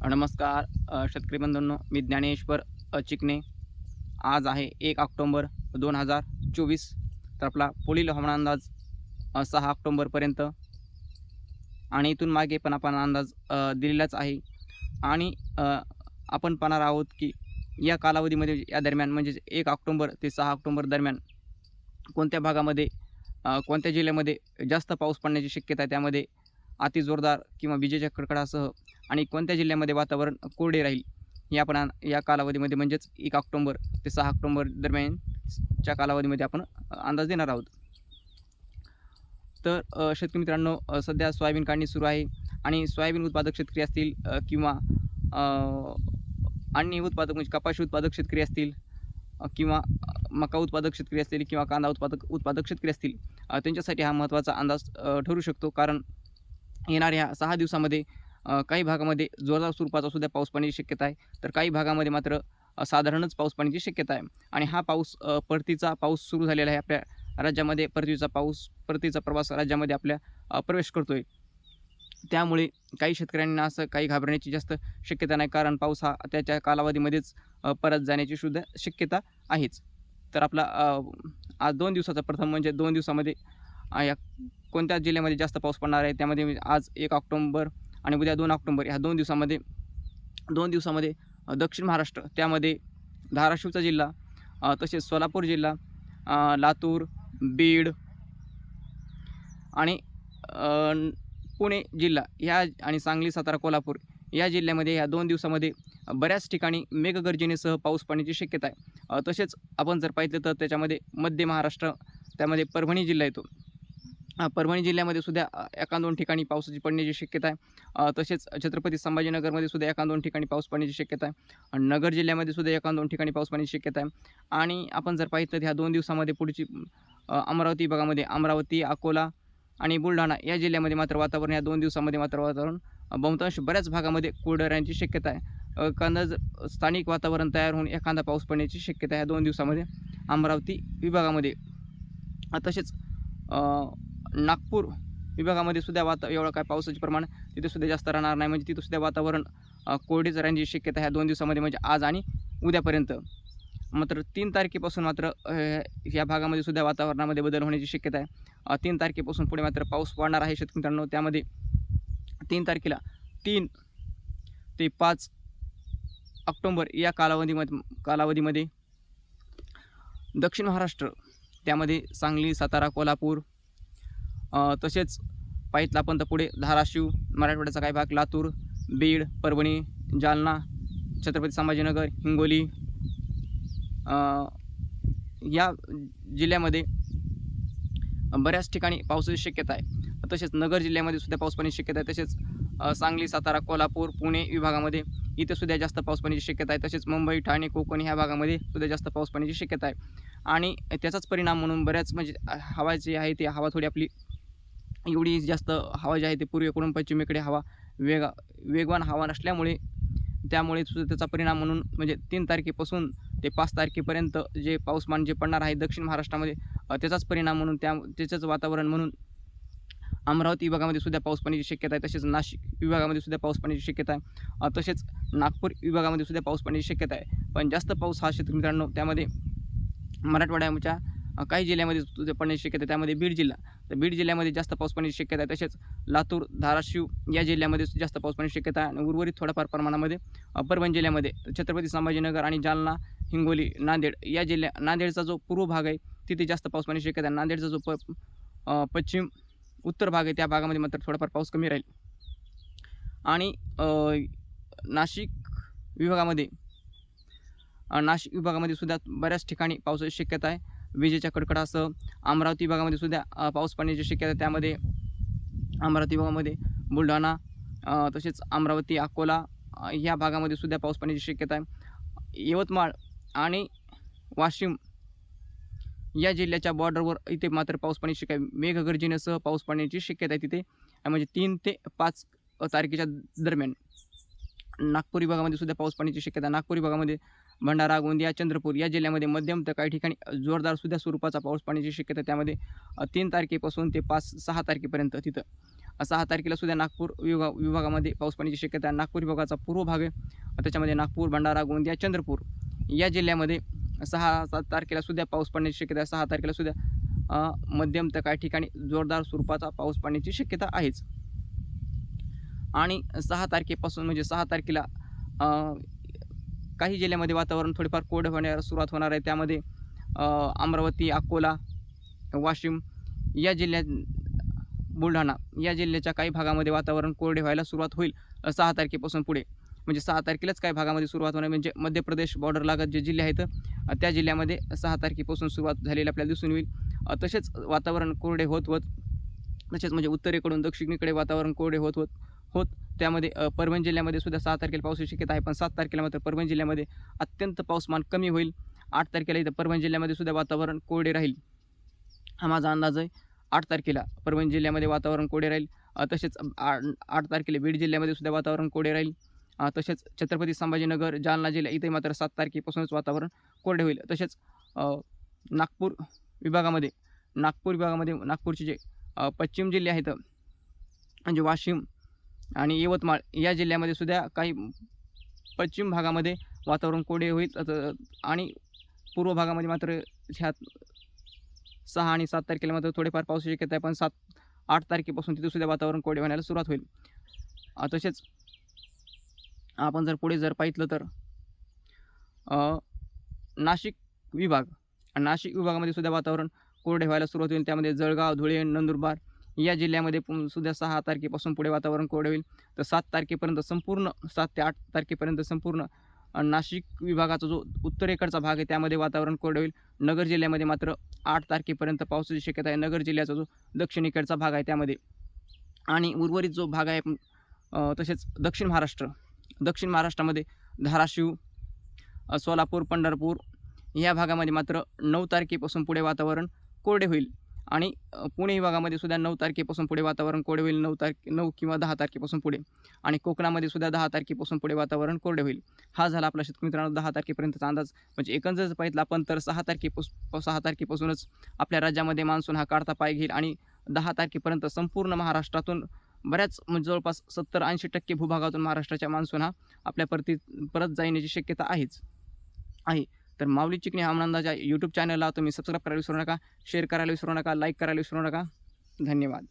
नमस्कार शेतकरी बंधूंनो मी ज्ञानेश्वर चिकणे आज आहे एक ऑक्टोंबर दोन हजार चोवीस तर आपला पुढील हवामान अंदाज सहा ऑक्टोंबरपर्यंत आणि इथून मागे पण आपण अंदाज दिलेलाच आहे. आणि आपण पाहणार आहोत की या कालावधीमध्ये या दरम्यान म्हणजे एक ऑक्टोंबर ते सहा ऑक्टोंबर दरम्यान कोणत्या भागामध्ये कोणत्या जिल्ह्यामध्ये जास्त पाऊस पडण्याची शक्यता आहे? त्यामध्ये अति जोरदार किंवा विजेच्या कडकडासह आणि कोणत्या जिल्ह्यामध्ये वातावरण कोरडे राहील हे आपण या कालावधीमध्ये म्हणजेच एक ऑक्टोंबर ते सहा ऑक्टोंबर दरम्यानच्या कालावधीमध्ये आपण अंदाज देणार आहोत. तर शेतकरी मित्रांनो सध्या सोयाबीन काढणी सुरू आहे आणि सोयाबीन उत्पादक शेतकरी असतील किंवा अन्य उत्पादक म्हणजे कपाशी उत्पादक शेतकरी असतील किंवा मका उत्पादक शेतकरी असतील किंवा कांदा उत्पादक उत्पादक शेतकरी असतील त्यांच्यासाठी हा महत्त्वाचा अंदाज ठरू शकतो. कारण येणाऱ्या सहा दिवसामध्ये काही भागामध्ये जोरदार स्वरूपाचा सुद्धा पाऊस पाण्याची शक्यता आहे. तर काही भागामध्ये मात्र साधारणच पाऊस पाण्याची शक्यता आहे. आणि हा पाऊस परतीचा पाऊस सुरू झालेला आहे आपल्या राज्यामध्ये. परतीचा पाऊस परतीचा प्रवास राज्यामध्ये आपल्या प्रवेश करतो आहे त्यामुळे काही शेतकऱ्यांना असं काही घाबरण्याची जास्त शक्यता नाही. कारण पाऊस हा त्याच्या कालावधीमध्येच परत जाण्याची सुद्धा शक्यता आहेच. तर आपला आज दोन दिवसाचा प्रथम म्हणजे दोन दिवसामध्ये या कोणत्या जिल्ह्यामध्ये जास्त पाऊस पडणार आहे? त्यामध्ये आज एक ऑक्टोंबर आणि उद्या दोन ऑक्टोंबर ह्या दोन दिवसामध्ये दोन दिवसामध्ये दक्षिण महाराष्ट्र त्यामध्ये धाराशिवचा जिल्हा तसेच सोलापूर जिल्हा लातूर बीड आणि पुणे जिल्हा ह्या आणि सांगली सातारा कोल्हापूर या जिल्ह्यामध्ये ह्या दोन दिवसामध्ये बऱ्याच ठिकाणी मेघगर्जनेसह पाऊस पडण्याची शक्यता आहे. तसेच आपण जर पाहिलं तर त्याच्यामध्ये मध्य महाराष्ट्र त्यामध्ये परभणी जिल्हा येतो. परभणी जिल्ह्यामध्ये सुद्धा एका दोन ठिकाणी पावसाची पडण्याची शक्यता आहे. तसेच छत्रपती संभाजीनगरमध्ये सुद्धा एका दोन ठिकाणी पाऊस पडण्याची शक्यता आहे. आणि नगर जिल्ह्यामध्ये सुद्धा एका दोन ठिकाणी पाऊस पडण्याची शक्यता आहे. आणि आपण जर पाहिलं तर ह्या दोन दिवसामध्ये पुढची अमरावती भागामध्ये अमरावती अकोला आणि बुलढाणा या जिल्ह्यामध्ये मात्र वातावरण या दोन दिवसामध्ये मात्र वातावरण बहुतांश बऱ्याच भागामध्ये कोरडं राहण्याची शक्यता आहे. एखादा स्थानिक वातावरण तयार होऊन एखादा पाऊस पडण्याची शक्यता आहे दोन दिवसामध्ये अमरावती विभागामध्ये. तसेच नागपूर विभागामध्ये सुद्धा वाता एवढं काय पावसाचे प्रमाण तिथे सुद्धा जास्त राहणार नाही. म्हणजे तिथं सुद्धा वातावरण अ, कोरडेच राहण्याची शक्यता ह्या दोन दिवसामध्ये म्हणजे आज आणि उद्यापर्यंत. मात्र तीन तारखेपासून मात्र या ह्या भागामध्ये सुद्धा वातावरणामध्ये बदल होण्याची शक्यता आहे. तीन तारखेपासून पुढे मात्र पाऊस वाढणार आहे शेतकरी मित्रांनो त्यामध्ये तीन तारखेला तीन ते पाच ऑक्टोंबर या कालावधीमध्ये कालावधीमध्ये दक्षिण महाराष्ट्र त्यामध्ये सांगली सातारा कोल्हापूर तसेच पाहितलं आपण तर पुढे धाराशिव मराठवाड्याचा काही भाग लातूर बीड परभणी जालना छत्रपती संभाजीनगर हिंगोली या जिल्ह्यामध्ये बऱ्याच ठिकाणी पावसाची शक्यता आहे. तसेच नगर जिल्ह्यामध्ये सुद्धा पाऊस पाण्याची शक्यता आहे. तसेच सांगली सातारा कोल्हापूर पुणे विभागामध्ये इथे सुद्धा जास्त पाऊस पाण्याची शक्यता आहे. तसेच मुंबई ठाणे कोकण ह्या भागामध्ये सुद्धा जास्त पाऊस पाण्याची शक्यता आहे. आणि त्याचाच परिणाम म्हणून बऱ्याच म्हणजे हवा जी आहे ती हवा थोडी आपली एवढी जास्त हवा जी आहे ती पूर्वेकडून पश्चिमेकडे हवा वेगा वेगवान हवा नसल्यामुळे त्यामुळे सुद्धा त्याचा परिणाम म्हणून म्हणजे तीन तारखेपासून ते पाच तारखेपर्यंत जे पाऊसमान जे पडणार आहे दक्षिण महाराष्ट्रामध्ये त्याचाच परिणाम म्हणून त्या त्याचंच वातावरण म्हणून अमरावती विभागामध्ये सुद्धा पाऊस पाण्याची शक्यता आहे तसेच नाशिक विभागामध्ये सुद्धा पाऊस पाण्याची शक्यता आहे तसेच नागपूर विभागामध्ये सुद्धा पाऊस पाण्याची शक्यता आहे. पण जास्त पाऊस हा शेतकरी मित्रांनो त्यामध्ये मराठवाड्याच्या काही जिल्ह्यामध्ये सुद्धा पडण्याची शक्यता आहे त्यामध्ये बीड जिल्हा. तर बीड जिल्ह्यामध्ये जास्त पाऊस पडण्याची शक्यता आहे. तसेच लातूर धाराशिव या जिल्ह्यामध्ये जास्त पाऊस पडण्याची शक्यता आहे. आणि उर्वरित थोड्याफार प्रमाणामध्ये परभणी जिल्ह्यामध्ये छत्रपती संभाजीनगर आणि जालना हिंगोली नांदेड या जिल्ह्या नांदेडचा जो पूर्व भाग आहे तिथे जास्त पाऊस पडण्याची शक्यता आहे. नांदेडचा जो प पश्चिम उत्तर भाग आहे त्या भागामध्ये मात्र थोडाफार पाऊस कमी राहील. आणि नाशिक विभागामध्ये नाशिक विभागामध्ये सुद्धा बऱ्याच ठिकाणी पावसाची शक्यता आहे. विजेच्या कडकडासह अमरावती विभागामध्ये सुद्धा पाऊस पडण्याची शक्यता आहे. त्यामध्ये अमरावती विभागामध्ये बुलढाणा तसेच अमरावती अकोला या ह्या भागामध्ये सुद्धा पाऊस पडण्याची शक्यता आहे. यवतमाळ आणि वाशिम या जिल्ह्याच्या बॉर्डरवर इथे मात्र पाऊस पडण्याची शक्यता आहे. मेघगर्जनेसह पाऊस पडण्याची शक्यता आहे तिथे. म्हणजे तीन ते पाच तारखेच्या दरम्यान नागपूर विभागामध्ये सुद्धा पाऊस पडण्याची शक्यता नागपूर विभागामध्ये भंडारा गोंदिया चंद्रपूर या जिल्ह्यामध्ये मध्यम तर काही ठिकाणी जोरदार सुद्धा स्वरूपाचा पाऊस पाण्याची शक्यता त्यामध्ये तीन तारखेपासून ते पाच सहा तारखेपर्यंत तिथं. सहा तारखेला सुद्धा नागपूर विभाग विभागामध्ये पाऊस पडण्याची शक्यता नागपूर विभागाचा पूर्व भाग आहे. त्याच्यामध्ये नागपूर भंडारा गोंदिया चंद्रपूर या जिल्ह्यामध्ये सहा सात तारखेला सुद्धा पाऊस पडण्याची शक्यता आहे. सहा तारखेला सुद्धा मध्यम तर काही ठिकाणी जोरदार स्वरूपाचा पाऊस पडण्याची शक्यता आहेच. आणि सहा तारखेपासून म्हणजे सहा तारखेला काही जिल्ह्यामध्ये वातावरण थोडेफार कोरडं होण्यास सुरुवात होणार आहे. त्यामध्ये अमरावती अकोला वाशिम या जिल्ह्यात बुलढाणा या जिल्ह्याच्या काही भागामध्ये वातावरण कोरडे व्हायला सुरुवात होईल सहा तारखेपासून पुढे. म्हणजे सहा तारखेलाच काही भागामध्ये सुरुवात होणार म्हणजे मध्य प्रदेश बॉर्डर लागत जे जिल्हे आहेत त्या जिल्ह्यामध्ये सहा तारखेपासून सुरुवात झालेली आपल्याला दिसून येईल. तसेच वातावरण कोरडे होत होत तसेच म्हणजे उत्तरेकडून दक्षिणेकडे वातावरण कोरडे होत होत होत त्यामध्ये परभणी जिल्ह्यामध्ये सुद्धा सहा तारखेला पावसाची शक्यता आहे पण सात तारखेला मात्र परभणी जिल्ह्यामध्ये अत्यंत पाऊसमान कमी होईल. आठ तारखेला इथं परभणी जिल्ह्यामध्ये सुद्धा वातावरण कोरडे राहील. हा माझा अंदाज आहे. आठ तारखेला परभणी जिल्ह्यामध्ये वातावरण कोरडे राहील. तसेच आठ आठ तारखेला बीड जिल्ह्यामध्ये सुद्धा वातावरण कोरडे राहील. तसेच छत्रपती संभाजीनगर जालना जिल्हा इथे मात्र सात तारखेपासूनच वातावरण कोरडे होईल. तसेच नागपूर विभागामध्ये नागपूर विभागामध्ये नागपूरचे जे पश्चिम जिल्हे आहेत म्हणजे वाशिम आणि यवतमाळ या जिल्ह्यामध्ये सुद्धा काही पश्चिम भागामध्ये वातावरण कोरडे होईल. आणि पूर्व भागामध्ये मात्र ह्या सहा आणि सात तारखेला मात्र थोडेफार पावसाची शक्यता आहे. पण सात आठ तारखेपासून तिथे सुद्धा वातावरण कोरडे होण्याला सुरुवात होईल. तसेच आपण जर पुढे जर पाहितलं तर नाशिक विभाग नाशिक विभागामध्ये सुद्धा वातावरण कोरडे व्हायला सुरुवात होईल. त्यामध्ये जळगाव धुळे नंदुरबार या जिल्ह्यामध्ये सुद्धा सहा तारखेपासून पुढे वातावरण कोरडे होईल. तर सात तारखेपर्यंत संपूर्ण सात ते आठ तारखेपर्यंत संपूर्ण नाशिक विभागाचा जो उत्तरेकडचा भाग आहे त्यामध्ये वातावरण कोरडे होईल. नगर जिल्ह्यामध्ये मात्र आठ तारखेपर्यंत पावसाची शक्यता आहे. नगर जिल्ह्याचा जो दक्षिणेकडचा भाग आहे त्यामध्ये. आणि उर्वरित जो भाग आहे तसेच दक्षिण महाराष्ट्र. दक्षिण महाराष्ट्रामध्ये धाराशिव सोलापूर पंढरपूर या भागामध्ये मात्र नऊ तारखेपासून पुढे वातावरण कोरडे होईल. आणि पुणे विभागामध्ये सुद्धा नऊ तारखेपासून पुढे वातावरण कोरडे होईल नऊ तारखे नऊ किंवा दहा तारखेपासून पुढे. आणि कोकणामध्ये सुद्धा दहा तारखेपासून पुढे वातावरण कोरडे होईल. हा झाला आपला शेतकरी मित्रांनो दहा तारखेपर्यंतचा अंदाज. म्हणजे एकंदरच जर आपण तर सहा तारखेपासून सहा तारखेपासूनच आपल्या राज्यामध्ये मान्सून हा काढता पाय घेईल आणि दहा तारखेपर्यंत संपूर्ण महाराष्ट्रातून बऱ्याच म्हणजे जवळपास सत्तर ऐंशी टक्के भूभागातून महाराष्ट्राच्या मान्सून हा आपल्या परती परत जाण्याची शक्यता आहेच. आहे. तर माऊली चिकणी हवामानाच्या यूट्यूब चॅनलला तुम्ही सबस्क्राईब करायला विसरू नका शेअर करायला विसरू नका लाईक करायला विसरू नका. धन्यवाद.